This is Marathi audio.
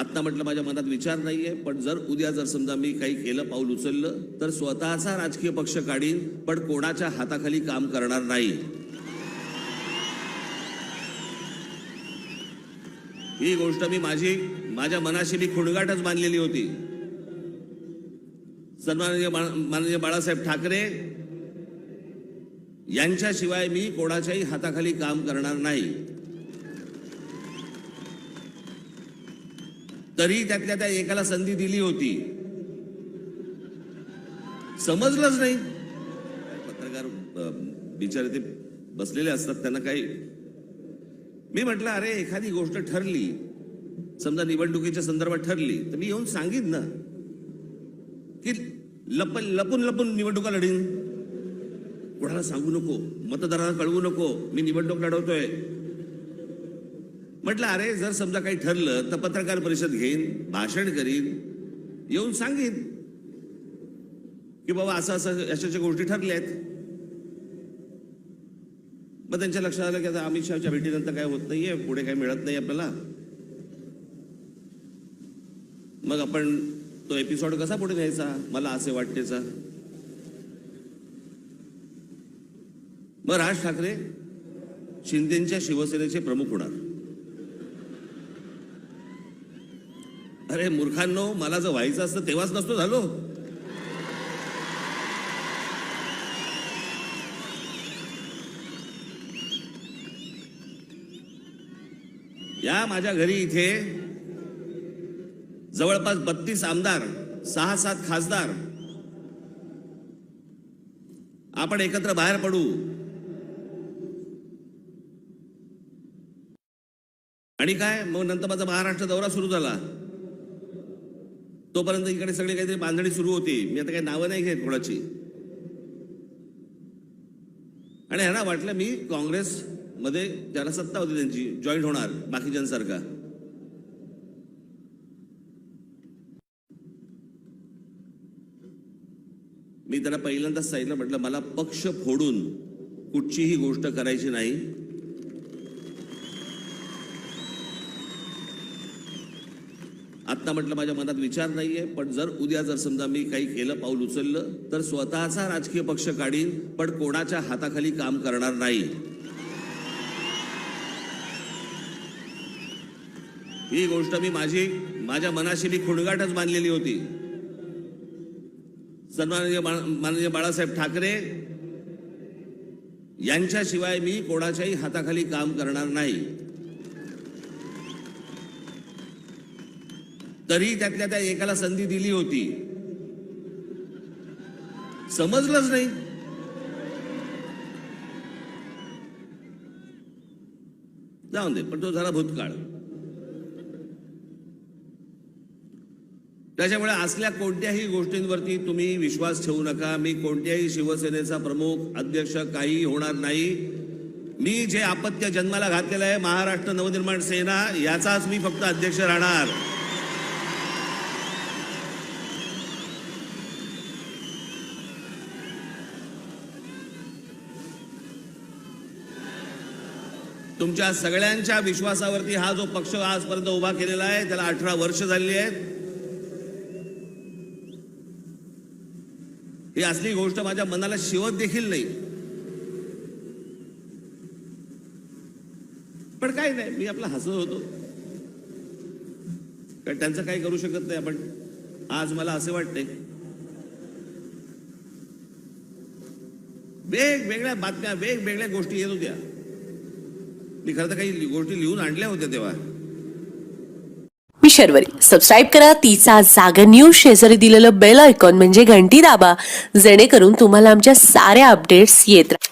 आत्ता म्हटलं माझ्या मनात विचार नाहीये पण जर उद्या जर समजा मी काही केलं पाऊल उचललं तर स्वतःचा राजकीय पक्ष काढीन पण कोणाच्या हाताखाली काम करणार नाही. ही गोष्ट मी माझी माझ्या मनाशी मी खुणगाटच बांधलेली होती. सन्माननीय माननीय बाळासाहेब ठाकरे यांच्याशिवाय मी कोणाच्याही हाताखाली काम करणार नाही. तरी त्यातल्या त्या एकाला संधी दिली होती. समजलंच नाही. पत्रकार बिचारे ते बसलेले असतात त्यांना काही मी म्हटलं अरे एखादी गोष्ट ठरली समजा निवडणुकीच्या संदर्भात ठरली तर मी येऊन सांगीन ना की लप लपून लपून निवडणुका लढीन. कोणाला सांगू नको मतदारांना कळवू नको मी निवडणूक लढवतोय. म्हटलं अरे जर समजा काही ठरलं तर पत्रकार परिषद घेईन भाषण करीन येऊन सांगेन की बाबा असं असं अशाच्या गोष्टी ठरल्या आहेत. मग त्यांच्या लक्षात आलं की आता अमित शहाच्या भेटीनंतर काय होत नाहीये पुढे काही मिळत नाही आपल्याला. मग आपण तो एपिसोड कसा पुढे न्यायचा? मला असे वाटतेचा मग राज ठाकरे शिंदेच्या शिवसेनेचे प्रमुख होणार. अरे मूर्खांनो मला जर व्हायचं असतं तेव्हाच नसतो झालो. या माझ्या घरी इथे जवळपास बत्तीस आमदार सहा सात खासदार. आपण एकत्र बाहेर पडू. आणि काय? मग नंतर माझा महाराष्ट्र दौरा सुरू झाला. तोपर्यंत इकडे सगळी काहीतरी बांधणी सुरू होती. मी आता काही नावं नाही घेत कोणाची. आणि ह्यांना वाटलं मी काँग्रेस मध्ये ज्याला सत्ता होती त्यांची जॉईन होणार बाकीच्यांसारखा मी त्याला पहिल्यांदाच सांगितलं म्हटलं मला पक्ष फोडून कुठचीही गोष्ट करायची नाही. आत्ता म्हटलं माझ्या मनात विचार नाही आहे पण जर उद्या जर समजा मी काही केलं पाऊल उचललं तर स्वतःचा राजकीय पक्ष काढीन पण कोणाच्या हाताखाली काम करणार नाही. ही गोष्ट मी माझी माझ्या मनाशी मी खुणगाटच मानलेली होती. सन्माननीय माननीय बाळासाहेब ठाकरे यांच्याशिवाय मी कोणाच्याही हाताखाली काम करणार नाही. तरी त्यातल्या त्या एकाला संधी दिली होती. समजलंच नाही. जाऊन दे पण तो झाला भूतकाळ. त्याच्यामुळे असल्या कोणत्याही गोष्टींवरती तुम्ही विश्वास ठेवू नका. मी कोणत्याही शिवसेनेचा प्रमुख अध्यक्ष काही होणार नाही. मी जे आपत्य जन्माला घातलेलं आहे महाराष्ट्र नवनिर्माण सेना याचाच मी फक्त अध्यक्ष राहणार. तुमच्या सगळ्यांच्या विश्वासावरती हा जो पक्ष आजपर्यंत उभा केलेला आहे त्याला अठरा वर्ष झालेली आहेत. ही असली गोष्ट माझ्या मनाला शिवत देखील नाही. पण काय नाही मी आपला हसत होतो. कारण त्यांचं काही करू शकत नाही आपण. आज मला असे वाटते. वेगवेगळ्या बातम्या वेगवेगळ्या गोष्टी येत होत्या. मी खरं तर काही गोष्टी लिहून आणल्या होत्या तेव्हा. मी शर्वरी. सबस्क्राईब करा. तिचा जागर न्यूज शेजारी दिलेलं बेल आयकॉन म्हणजे घंटी दाबा. जेणेकरून तुम्हाला आमच्या साऱ्या अपडेट्स येत राहतात